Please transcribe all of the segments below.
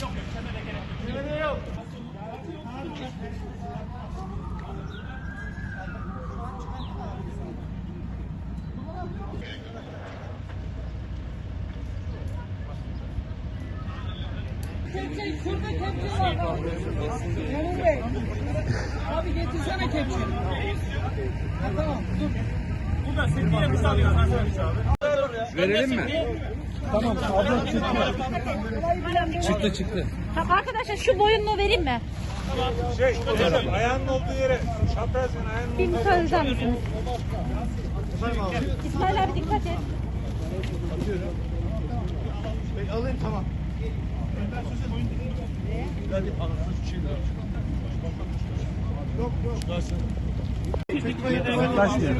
Yok yok, sende de gerek yok. Yok yok. Kepçe, şurada kepçe var. Memur Bey. Abi getirsene kepçeyi. Ha, tamam dur. Verelim mi? Tamam. Abla çıktı. Çıktı çıktı. Tamam arkadaşlar şu boyunluğu vereyim mi? Şey, hocam ayağının olduğu yere çaprazın ayağının Bir müsaade eder misiniz? İsmail abi dikkat et. alayım tamam. Belki parasız bir şeyler. Yok yok. Çıkarsın. Yaklaşmıyor.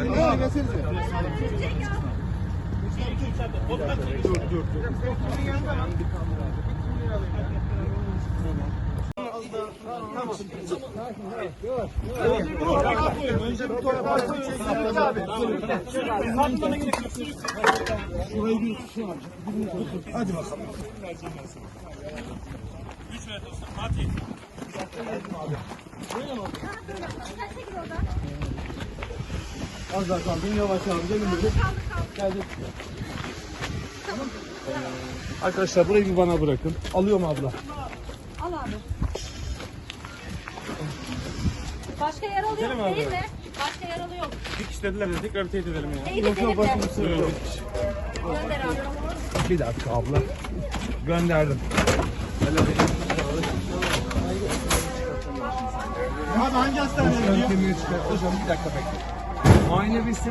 Dur dur dur. Taş yerine. Az daha kaldın yavaş yavaş gelin böyle. Geldik. Arkadaşlar burayı bir bana bırakın. Alıyorum abla. Al abi. Başka yaralı yok değil mi? Başka yaralı yok. Dikiş dediler de tekrar bir teyit edelim ya. Teyit edelim de. Gönder abi. Bir dakika abla. Gönderdim. Abi hangi hastaneye Hocam bir dakika bekle. Muayene bitsin